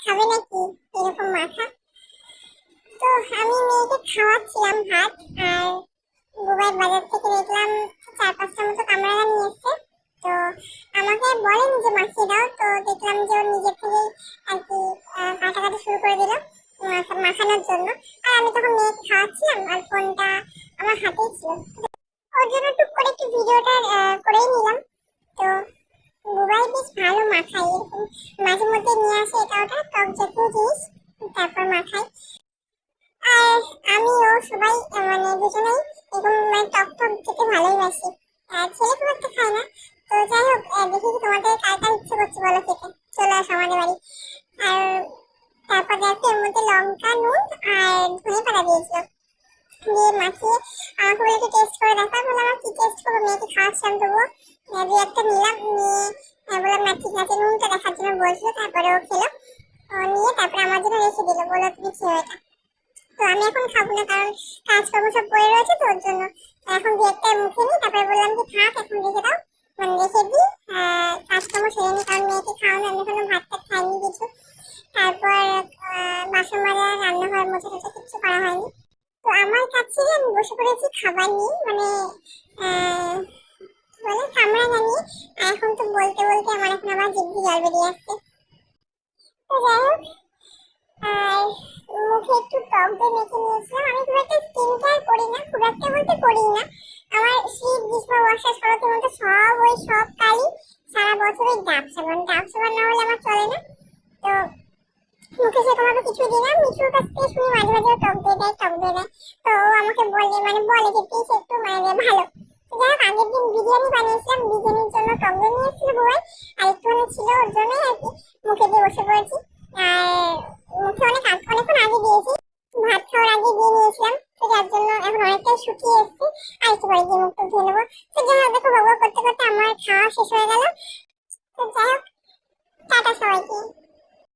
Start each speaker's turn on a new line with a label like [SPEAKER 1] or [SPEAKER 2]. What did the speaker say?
[SPEAKER 1] খাবে নাকি? এরকম মাথা। তো আমি মেয়েকে খাওয়াচ্ছিলাম ভাত, আর বুবাই বাজার থেকে দেখলাম চার পাঁচটা মতো কামরাঙা নিয়ে এসছে। তো আমাকে বলেন যে মাখিয়ে দাও। তো দেখলাম যে ও নিজে থেকেই আর কি কাটাকাটি শুরু করে দিল মাখা- মাখানোর জন্য। আর আমি তখন মেয়েকে খাওয়াচ্ছিলাম, আর ফোনটা আমার হাতেই ছিল। ওর জন্য টুক করে একটু ভিডিওটা করেই নিলাম। তো বুবাই বেশ ভালো মাখায় এরকম মাঝে মধ্যে নিয়ে আসে ওটা টক জাতীয় জিনিস তারপর মাখায় আর আমি ও সবাই মানে দুজনেই এরকম মানে টক টক খেতে ভালোই বাসি ছেলে খুব একটা খায় না। তো যাই হোক দেখি তোমাদের কার কার ইচ্ছে করছে বলো খেতে। চলে আসো আমাদের বাড়ি। আর তারপর দেখো, এর মধ্যে লঙ্কা, নুন আর ধনে পাতা দিয়েছিল দিয়ে মাখিয়ে আমাকে বলে টেস্ট করে দেখা বলে, আমার কি টেস্ট করব? মেয়েকে খাওয়াচ্ছিলাম তবুও। দু একটা নিলাম, নিয়ে আহ, বললাম না ঠিক আছে। নুনটা দেখার জন্য বলছিল তারপরে ও খেলো। নিয়ে তারপরে আমার জন্য রেখে দিল। বলল তুমি খেয়ে এটা। তো আমি এখন খাব না কারণ কাজকর্ম সব পড়ে রয়েছে তো ওর জন্য। এখন দু একটা মুখে নিই তারপরে বললাম যে থাক এখন রেখে দাও। মানে রেখে দিই কাজকর্ম সেরে নিই কারণ মেয়েকে খাওয়ানো আমি এখনও ভাত টাত খাইনি কিছু। তারপর বাসন মাজা রান্নাঘর মোছা টোছা কিচ্ছু করা হয়নি। তো আমার কাছে আমি বসে পড়েছি খাবার নিয়ে মানে আহ, কি বলে কামরাঙা নিয়ে আর এখন তো বলতে বলতে আমার এখন আবার জিভে জল মুখে একটু টক দিয়ে মেখে আমি খুব একটা করি না, খুব একটা বলতে করি না। আমার শীত, গ্রীষ্ম, বর্ষা শরতের মধ্যে সব ওই সব কালই সারা বছর ওই ডাব সাবান না হলে আমার চলে না। তো মুখে সেরকম আমি কিছু দিই না। মিঠুর কাছ থেকে শুনি, মাঝে মাঝে আমাকে বলে মানে বলে যে প্লিজ একটু মানে ভালো। হোক আগের দিন বিরিয়ানি বানিয়েছিলাম, বিরিয়ানির জন্য টক দিয়ে নিয়ে এসেছিল বুবাই আর একটুখানি ছিল ওর জন্যই আর কি, মুখে দিয়ে বসে পড়েছি। আর মুখে অনেক অনেকক্ষণ আগে দিয়েছি, ভাত খাওয়ার আগে দিয়ে নিয়েছিলাম, তো যার জন্য এখন অনেকটাই শুকিয়ে এসেছে, আর একটু পরে গিয়ে মুখটা ধুয়ে নেব। তো যাই হোক, দেখো ভগবান করতে করতে আমার খাওয়া শেষ হয়ে গেল। তো যাই হোক, টাটা সবাইকে।